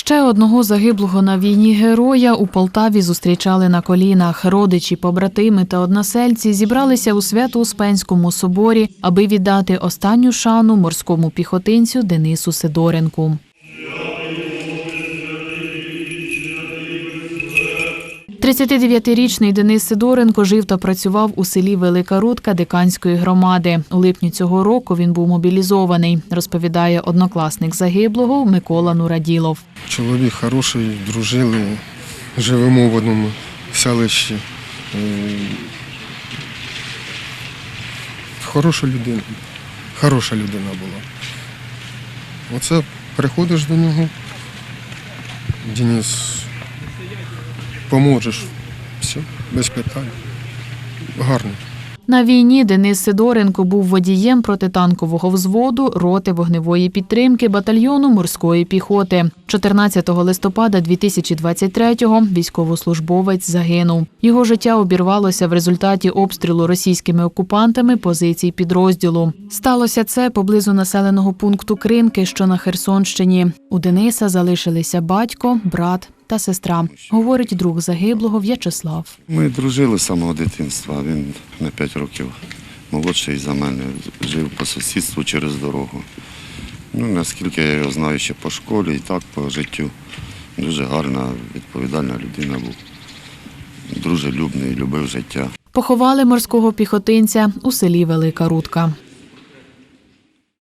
Ще одного загиблого на війні героя у Полтаві зустрічали на колінах. Родичі, побратими та односельці зібралися у Свято-Успенському соборі, аби віддати останню шану морському піхотинцю Денису Сидоренку. – 39-річний Денис Сидоренко жив та працював у селі Велика Рудка Диканської громади. У липні цього року він був мобілізований, розповідає однокласник загиблого Микола Нураділов. Чоловік хороший, дружили, живемо в одному селищі. Е, Хороша людина. Хороша людина була. Оце приходиш до нього, Денис, поможеш. Все, без питань. Гарно. На війні Денис Сидоренко був водієм протитанкового взводу роти вогневої підтримки батальйону морської піхоти. 14 листопада 2023-го військовослужбовець загинув. Його життя обірвалося в результаті обстрілу російськими окупантами позицій підрозділу. Сталося це поблизу населеного пункту Кринки, що на Херсонщині. У Дениса залишилися батько, брат та сестра, говорить друг загиблого В'ячеслав. Ми дружили з самого дитинства. Він на 5 років молодший за мене, жив по сусідству через дорогу. Ну, наскільки я його знаю ще по школі і так по життю. Дуже гарна, відповідальна людина був. Дружелюбний, любив життя. Поховали морського піхотинця у селі Велика Рудка.